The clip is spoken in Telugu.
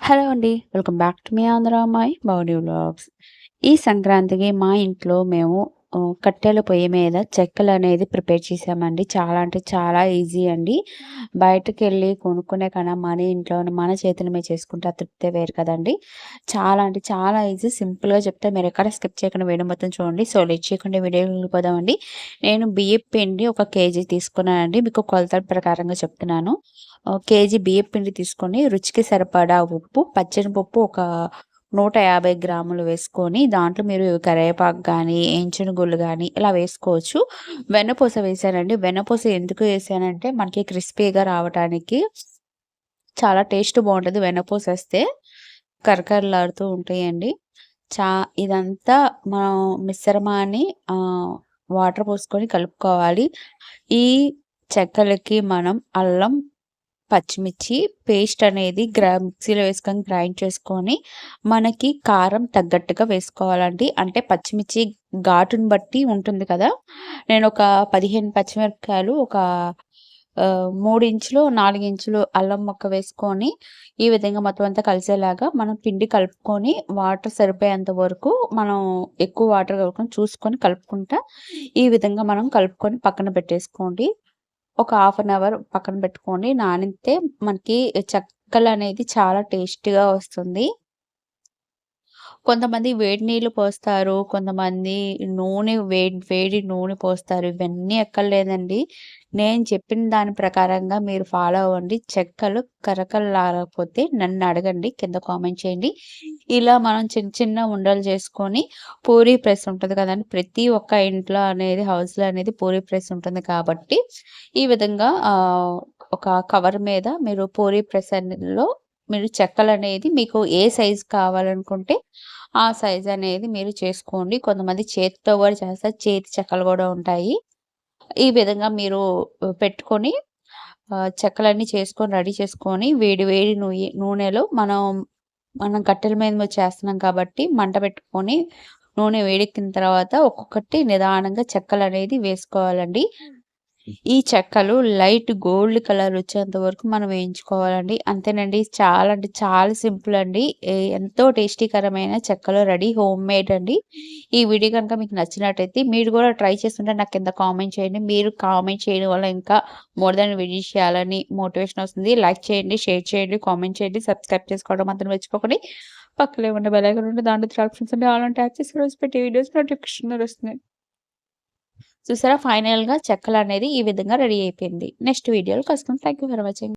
హలో అండి. వెల్కమ్ బ్యాక్ టు మీ ఆంధ్ర మై బాడీ వ్లాగ్స్. ఈ సంక్రాంతికి మా ఇంట్లో మేము కట్టెల పొయ్యి మీద చెక్కలు అనేది ప్రిపేర్ చేసామండి. చాలా అంటే చాలా ఈజీ అండి. బయటకెళ్ళి కొనుక్కునే కన్నా మన ఇంట్లో మన చేతుల మీద చేసుకుంటే ఆ తృప్తే వేరు కదండి చాలా అంటే చాలా ఈజీ. సింపుల్‌గా చెప్తే మీరెక్కడ స్కిప్ చేయకుండా వీడియో మొత్తం చూడండి. సో, లెట్ చేయకుండా వీడియో వెళ్ళిపోదామండి. నేను బియ్యపు పిండి ఒక కేజీ తీసుకున్నానండి. మీకు కొలతల ప్రకారంగా చెప్తున్నాను. కేజీ బియ్యపు పిండి తీసుకొని రుచికి సరిపడా ఉప్పు, పచ్చెనపప్పు ఒక 150 గ్రాములు వేసుకొని దాంట్లో మీరు కరివేపాకు కానీ ఏంచిన గుళ్ళు కానీ ఇలా వేసుకోవచ్చు. వెన్నపూస వేసానండి వెన్నపూస ఎందుకు వేసానంటే మనకి క్రిస్పీగా రావటానికి చాలా టేస్ట్ బాగుంటుంది వెన్నపూస వేస్తే కరకరలాడుతూ ఉంటాయండి. చా ఇదంతా మనం మిశ్రమాన్ని వాటర్ పోసుకొని కలుపుకోవాలి. ఈ చెక్కలకి మనం అల్లం, పచ్చిమిర్చి పేస్ట్ అనేది గ్రా మిక్సీలో వేసుకొని గ్రైండ్ చేసుకొని, మనకి కారం తగ్గట్టుగా వేసుకోవాలండి. అంటే పచ్చిమిర్చి ఘాటుని బట్టి ఉంటుంది కదా! నేను ఒక పదిహేను పచ్చిమిరపకాయలు, ఒక మూడు ఇంచులు, నాలుగు ఇంచులు అల్లం మొక్క వేసుకొని, ఈ విధంగా మొత్తం అంతా కలిసేలాగా మనం పిండి కలుపుకొని, వాటర్ సరిపోయేంత వరకు మనం ఎక్కువ వాటర్ కలుపుకొని చూసుకొని కలుపుకుంటా, ఈ విధంగా మనం కలుపుకొని పక్కన పెట్టేసుకోండి. ఒక హాఫ్ అన్ అవర్ పక్కన పెట్టుకొని నానితే మనకి చెక్కలు అనేది చాలా టేస్టీగా వస్తుంది. కొంతమంది వేడి నీళ్ళు పోస్తారు. కొంతమంది నూనె వేడి వేడి నూనె పోస్తారు. ఇవన్నీ ఎక్కర్లేదండి నేను చెప్పిన దాని ప్రకారంగా మీరు ఫాలో అవ్వండి. చెక్కలు కరకరలాడకపోతే నన్ను అడగండి. కింద కామెంట్ చేయండి. ఇలా మనం చిన్న చిన్న ఉండలు చేసుకొని పూరీ ప్రెస్ ఉంటుంది కదండీ! ప్రతి ఒక్క ఇంట్లో అనేది హౌస్‌లో అనేది పూరీ ప్రెస్ ఉంటుంది కాబట్టి, ఈ విధంగా ఒక కవర్ మీద మీరు పూరీ ప్రెస్లో మీరు చెక్కలనేది మీకు ఏ సైజ్ కావాలనుకుంటే ఆ సైజ్ అనేది మీరు చేసుకోండి. కొంతమంది చేతితో కూడా చేస్తారు. చేతి చెక్కలు కూడా ఉంటాయి. ఈ విధంగా మీరు పెట్టుకొని చెక్కలన్నీ చేసుకొని రెడీ చేసుకొని వేడి వేడి నూనె నూనెలో మనం మనం కట్టెల మీద చేస్తున్నాం కాబట్టి మంట పెట్టుకొని నూనె వేడెక్కిన తర్వాత ఒక్కొక్కటి నిదానంగా చెక్కలు అనేది వేసుకోవాలండి. ఈ చెక్కలు లైట్ గోల్డ్ కలర్ వచ్చేంత వరకు మనం వేయించుకోవాలండి. అంతేనండి. చాలా అంటే చాలా సింపుల్ అండి. ఎంతో టేస్టీకరమైన చెక్కలు రెడీ హోమ్ మేడ్ అండి. ఈ వీడియో కనుక మీకు నచ్చినట్టయితే మీరు కూడా ట్రై చేస్తుంటే నాకు కింద కామెంట్ చేయండి. మీరు కామెంట్ చేయడం వల్ల ఇంకా మోర్ దాన్ విజిట్ చేయాలని మోటివేషన్ వస్తుంది. లైక్ చేయండి, షేర్ చేయండి, కామెంట్ చేయండి, సబ్స్క్రైబ్ చేసుకోవడం మాత్రం మర్చిపోకండి. పక్కనే ఉన్న బెల్ ఐకాన్ ఉంటే దాంట్లో త్రీ ఆప్షన్స్ ఉంటే ఆల్ ట్యాప్ చేసి రోజు పెట్టే వీడియోస్ నోటిఫికేషన్ వస్తున్నాయి. చూసారా ఫైనల్‌గా చెక్కలనేది ఈ విధంగా రెడీ అయిపోయింది. నెక్స్ట్ వీడియోలో కలుసుకుందాం. Thank you for watching.